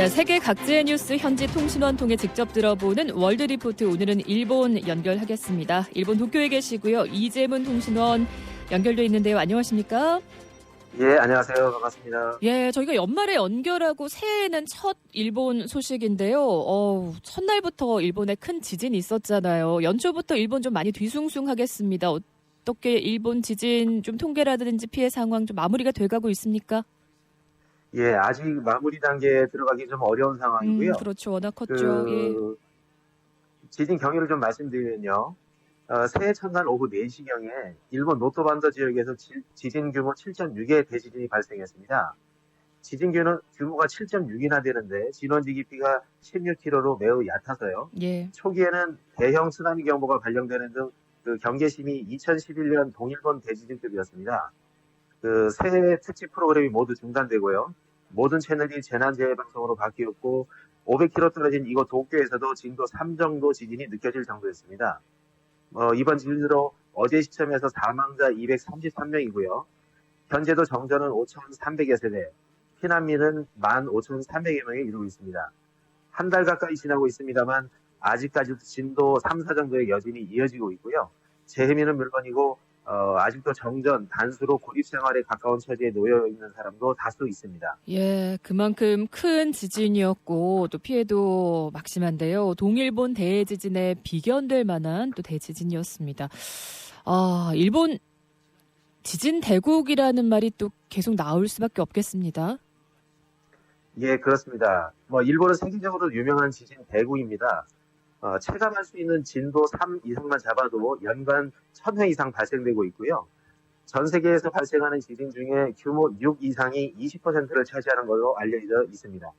네, 세계 각지의 뉴스 현지 통신원 통해 직접 들어보는 월드 리포트 오늘은 일본 연결하겠습니다. 일본 도쿄에 계시고요. 이재문 통신원 연결돼 있는데요. 안녕하십니까? 예, 안녕하세요. 반갑습니다. 예, 저희가 연말에 연결하고 새해에는 첫 일본 소식인데요. 어, 첫날부터 일본에 큰 지진이 있었잖아요. 연초부터 일본 좀 많이 뒤숭숭하겠습니다. 어떻게 일본 지진 좀 통계라든지 피해 상황 좀 마무리가 돼가고 있습니까? 예, 아직 마무리 단계에 들어가기 좀 어려운 상황이고요. 음, 그렇죠. 워낙 컸죠. 예. 그 지진 경위를 좀 말씀드리면요. 어, 새해 첫날 오후 4시경에 일본 노토반도 지역에서 지, 진 규모 7.6의 대지진이 발생했습니다. 지진 규모, 규모가 7.6이나 되는데 진원지 깊이가 16km로 매우 얕아서요. 예. 초기에는 대형 쓰나미 경보가 발령되는 등 그 경계심이 2011년 동일본 대지진급이었습니다. 그 새해 특집 프로그램이 모두 중단되고요. 모든 채널이 재난재해 방송으로 바뀌었고 500km 떨어진 이곳 도쿄에서도 진도 3 정도 지진이 느껴질 정도였습니다. 어, 이번 지진으로 어제 시점에서 사망자 233명이고요. 현재도 정전은 5,300여 세대, 피난민은 15,300여 명에 이르고 있습니다. 한 달 가까이 지나고 있습니다만 아직까지도 진도 3, 4 정도의 여진이 이어지고 있고요. 재해민은 물론이고 어, 아직도 정전, 단수로 고립 생활에 가까운 처지에 놓여 있는 사람도 다수 있습니다. 예, 그만큼 큰 지진이었고 또 피해도 막심한데요. 동일본 대지진에 비견될 만한 또 대지진이었습니다. 아, 일본 지진 대국이라는 말이 또 계속 나올 수밖에 없겠습니다. 예, 그렇습니다. 뭐 일본은 세계적으로 유명한 지진 대국입니다. 어, 체감할 수 있는 진도 3 이상만 잡아도 연간 1000회 이상 발생되고 있고요. 전 세계에서 발생하는 지진 중에 규모 6 이상이 20%를 차지하는 걸로 알려져 있습니다.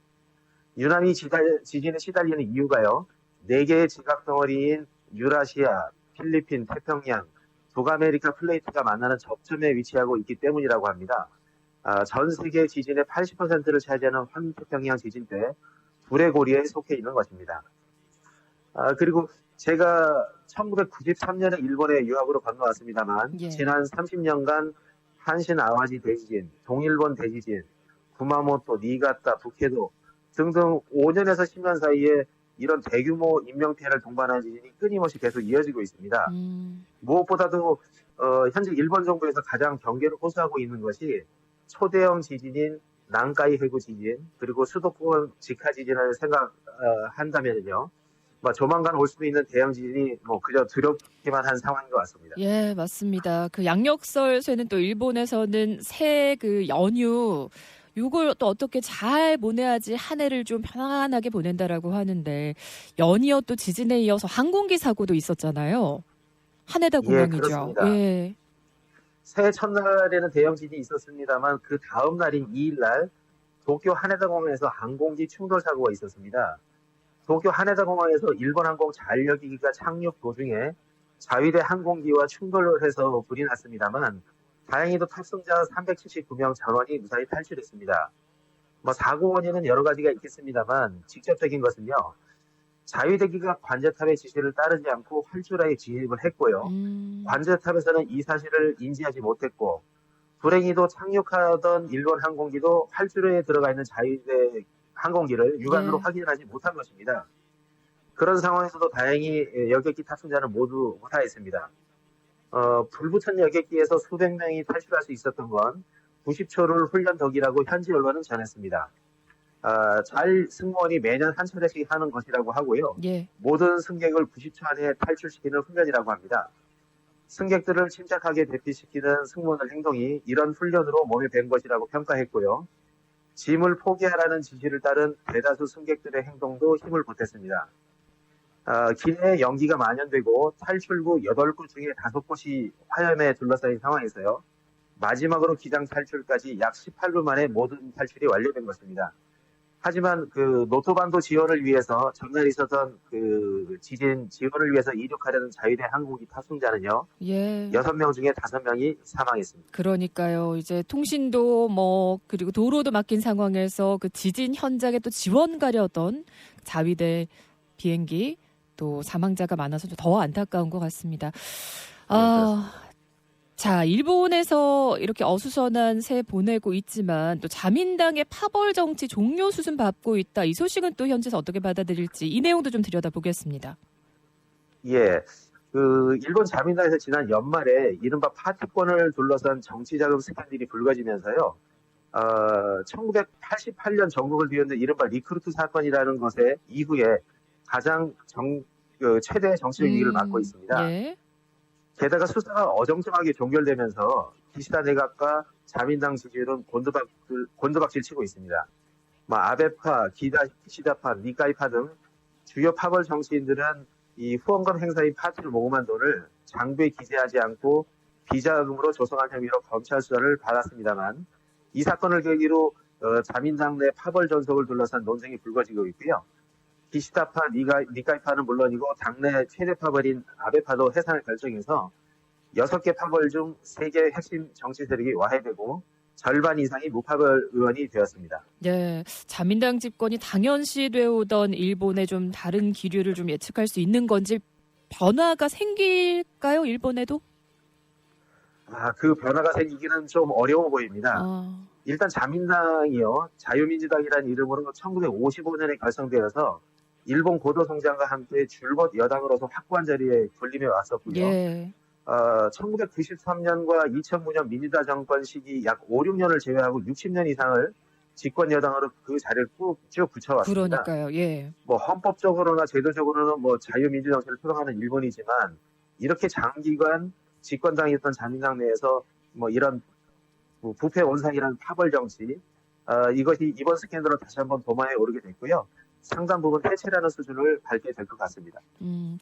유난히 지진에 시달리는 이유가요. 4개의 지각 덩어리인 유라시아, 필리핀, 태평양, 북아메리카 플레이트가 만나는 접점에 위치하고 있기 때문이라고 합니다. 아, 전 세계 지진의 80%를 차지하는 환태평양 지진 때 불의 고리에 속해 있는 것입니다. 아, 그리고 제가 1993년에 일본에 유학으로 건너왔습니다만 예. 지난 30년간 한신 아와지 대지진, 동일본 대지진, 구마모토, 니가타, 북해도 등등 5년에서 10년 사이에 이런 대규모 인명피해를 동반한 지진이 끊임없이 계속 이어지고 있습니다. 음, 무엇보다도 어, 현재 일본 정부에서 가장 경계를 호소하고 있는 것이 초대형 지진인 난카이 해구 지진 그리고 수도권 직하 지진을 생각한다면요. 뭐 조만간 올 수도 있는 대형 지진이 뭐 그저 두렵기만 한 상황인 것 같습니다. 예, 맞습니다. 그 양력설 쇠는 또 일본에서는 새 그 연휴 요걸 또 어떻게 잘 보내야지 한 해를 좀 편안하게 보낸다라고 하는데 연이어 또 지진에 이어서 항공기 사고도 있었잖아요. 하네다 예, 공항이죠. 그렇습니다. 예. 새해 첫날에는 대형 지진이 있었습니다만 그 다음 날인 2일 날 도쿄 하네다 공항에서 항공기 충돌 사고가 있었습니다. 도쿄 하네다 공항에서 일본 항공 자율여기기가 착륙 도중에 자위대 항공기와 충돌을 해서 불이 났습니다만 다행히도 탑승자 379명 전원이 무사히 탈출했습니다. 뭐 사고 원인은 여러 가지가 있겠습니다만 직접적인 것은요. 자위대기가 관제탑의 지시를 따르지 않고 활주라에 진입을 했고요. 음, 관제탑에서는 이 사실을 인지하지 못했고 불행히도 착륙하던 일본 항공기도 활주로에 들어가 있는 자위대 항공기를 육안으로 네. 확인하지 못한 것입니다. 그런 상황에서도 다행히 여객기 탑승자는 모두 무사했습니다. 어, 불붙은 여객기에서 수백 명이 탈출할 수 있었던 건 90초를 훈련 덕이라고 현지 언론은 전했습니다. 아, 잘 승무원이 매년 한 차례씩 하는 것이라고 하고요. 예. 모든 승객을 90초 안에 탈출시키는 훈련이라고 합니다. 승객들을 침착하게 대피시키는 승무원의 행동이 이런 훈련으로 몸에 밴 것이라고 평가했고요. 짐을 포기하라는 지시를 따른 대다수 승객들의 행동도 힘을 보탰습니다. 아, 기내에 연기가 만연되고 탈출구 8곳 중에 5곳이 화염에 둘러싸인 상황에서요. 마지막으로 기장 탈출까지 약 18분 만에 모든 탈출이 완료된 것입니다. 하지만 그 노토반도 지원을 위해서 전날 있었던 그 지진 지원을 위해서 이륙하려는 자위대 항공기 탑승자는요 예. 여섯 명 중에 다섯 명이 사망했습니다. 그러니까요. 이제 통신도 뭐 그리고 도로도 막힌 상황에서 그 지진 현장에 또 지원 가려던 자위대 비행기 또 사망자가 많아서 더 안타까운 것 같습니다. 아, 자, 일본에서 이렇게 어수선한 새 보내고 있지만 또 자민당의 파벌 정치 종료 수순 밟고 있다. 이 소식은 또 현지에서 어떻게 받아들일지 이 내용도 좀 들여다보겠습니다. 예. 그 일본 자민당에서 지난 연말에 이른바 파티권을 둘러싼 정치 자금 스캔들이 불거지면서요. 어, 1988년 전국을 뒤흔든 이른바 리크루트 사건이라는 것에 이후에 가장 정, 그 최대 정치적 위기를 음, 맞고 있습니다. 예. 게다가 수사가 어정쩡하게 종결되면서 기시다 내각과 자민당 지지율은 곤두박, 곤두박질 치고 있습니다. 뭐 아베파, 기다, 기시다파, 니카이파 등 주요 파벌 정치인들은 이 후원금 행사인 파티를 모금한 돈을 장부에 기재하지 않고 비자금으로 조성한 혐의로 검찰 수사를 받았습니다만 이 사건을 계기로 어, 자민당 내 파벌 전속을 둘러싼 논쟁이 불거지고 있고요. 기시다파, 니가, 니카이파는 물론이고 당내 최대 파벌인 아베파도 해산을 결정해서 6개 파벌 중 3개 핵심 정치 세력이 와해되고 절반 이상이 무파벌 의원이 되었습니다. 예. 자민당 집권이 당연시 되오던 일본의 좀 다른 기류를 좀 예측할 수 있는 건지 변화가 생길까요? 일본에도? 아, 그 변화가 생기기는 좀 어려워 보입니다. 아, 일단 자민당이요, 자유민주당이라는 이름으로 1955년에 결성되어서 일본 고도 성장과 함께 줄곧 여당으로서 확고한 자리에 군림해 왔었고요. 예. 어, 1993년과 2009년 민주당 정권 시기 약 5, 6년을 제외하고 60년 이상을 집권 여당으로 그 자리를 꾹쭉 붙여왔습니다. 그러니까요. 예. 뭐 헌법적으로나 제도적으로는 뭐 자유민주 정치를 표방하는 일본이지만 이렇게 장기간 집권당이었던 자민당 내에서 뭐 이런 뭐 부패 원상이라는 파벌 정치 어, 이것이 이번 스캔들로 다시 한번 도마에 오르게 됐고요. 상당 부분 해체라는 수준을 밟게 될 것 같습니다. 음,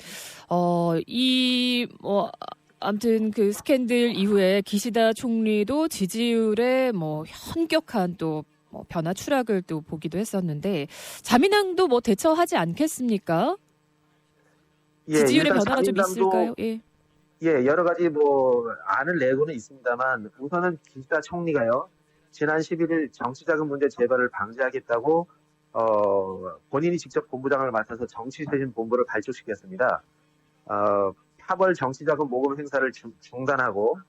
어, 이, 뭐, 아무튼 그 스캔들 이후에 기시다 총리도 지지율에 뭐 현격한 또 뭐 변화 추락을 또 보기도 했었는데 자민당도 뭐 대처하지 않겠습니까? 지지율의 예, 일단 변화가 좀 있을까요? 예. 예, 여러 가지 뭐 안을 내고는 있습니다만 우선은 기시다 총리가요. 지난 11일 정치자금 문제 재발을 방지하겠다고 어, 본인이 직접 본부장을 맡아서 정치쇄신 본부를 발족시켰습니다. 어, 파벌 정치자금 모금 행사를 중, 중단하고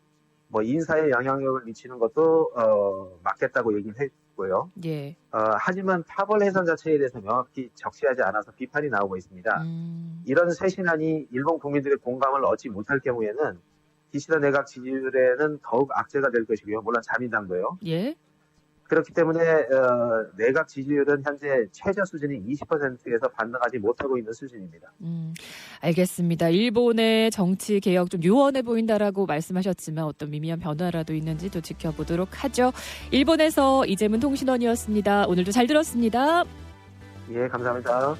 뭐 인사에 영향력을 미치는 것도 어, 막겠다고 얘기를 했고요. 예. 어, 하지만 파벌 해산 자체에 대해서 명확히 적시하지 않아서 비판이 나오고 있습니다. 음, 이런 쇄신안이 일본 국민들의 공감을 얻지 못할 경우에는 기시다 내각 지지율에는 더욱 악재가 될 것이고요. 물론 자민당도요. 예. 그렇기 때문에 어, 내각 지지율은 현재 최저 수준이 20%에서 반등하지 못하고 있는 수준입니다. 음, 알겠습니다. 일본의 정치 개혁 좀 유원해 보인다라고 말씀하셨지만 어떤 미미한 변화라도 있는지 또 지켜보도록 하죠. 일본에서 이재문 통신원이었습니다. 오늘도 잘 들었습니다. 예, 감사합니다.